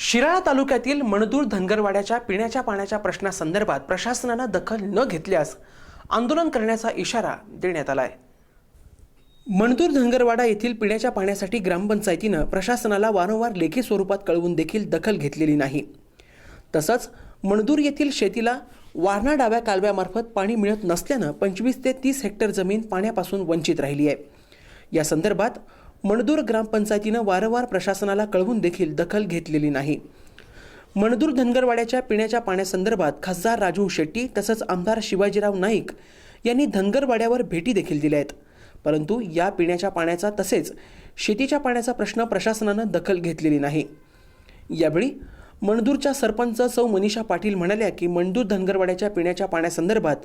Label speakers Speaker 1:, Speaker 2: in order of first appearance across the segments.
Speaker 1: शिराळा तालुक्यातील मणदूर धनगरवाड्याच्या पिण्याच्या पाण्याच्या प्रश्नासंदर्भात प्रशासनानं दखल न घेतल्यास आंदोलन करण्याचा इशारा देण्यात आला आहे मणदूर धनगरवाडा येथील पिण्याच्या पाण्यासाठी ग्रामपंचायतीनं प्रशासनाला वारंवार लेखी स्वरूपात कळवून देखील दखल घेतलेली नाही. तसंच मणदूर येथील शेतीला वारणा डाव्या कालव्यामार्फत पाणी मिळत नसल्यानं पंचवीस ते तीस हेक्टर जमीन पाण्यापासून वंचित राहिली आहे. या संदर्भात मणदूर ग्रामपंचायतीनं वारंवार प्रशासनाला कळवून देखील दखल घेतलेली नाही. मणदूर धनगरवाड्याच्या पिण्याच्या पाण्यासंदर्भात खासदार राजू शेट्टी तसंच आमदार शिवाजीराव नाईक यांनी धनगरवाड्यावर भेटी देखील दिल्या आहेत. परंतु या पिण्याच्या पाण्याचा तसेच शेतीच्या पाण्याचा प्रश्न प्रशासनानं दखल घेतलेली नाही. यावेळी मणदूरच्या सरपंच सौ मनीषा पाटील म्हणाल्या की मणदूर धनगरवाड्याच्या पिण्याच्या पाण्यासंदर्भात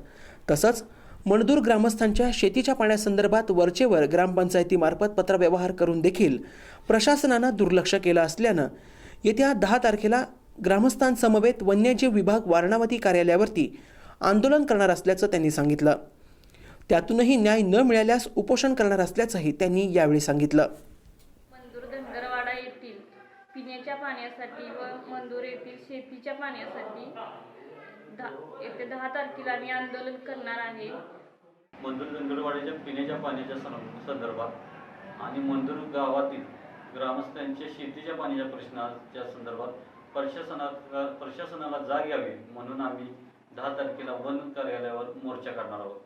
Speaker 1: तसंच मणदूर ग्रामस्थांच्या शेतीच्या पाण्यासंदर्भात वरचेवर ग्रामपंचायतीमार्फत पत्रव्यवहार करून देखील प्रशासनानं दुर्लक्ष केलं असल्यानं येत्या दहा तारखेला ग्रामस्थांसमवेत वन्यजीव विभाग वारणावती कार्यालयावरती आंदोलन करणार असल्याचं त्यांनी सांगितलं. त्यातूनही न्याय न मिळाल्यास उपोषण करणार असल्याचंही त्यांनी यावेळी सांगितलं.
Speaker 2: पिण्याच्या पाण्यासाठी व मंदूर येथील शेतीच्या पाण्यासाठी दहा येत्या दहा तारखेला आम्ही आंदोलन करणार आहे.
Speaker 3: मंदूर गंगडवाड्याच्या पिण्याच्या पाण्याच्या सं- संदर्भात आणि मंदूर गावातील ग्रामस्थांच्या शेतीच्या पाण्याच्या प्रश्नाच्या संदर्भात प्रशासनात प्रशासनाला जाग यावी म्हणून आम्ही दहा तारखेला वन कार्यालयावर मोर्चा काढणार आहोत.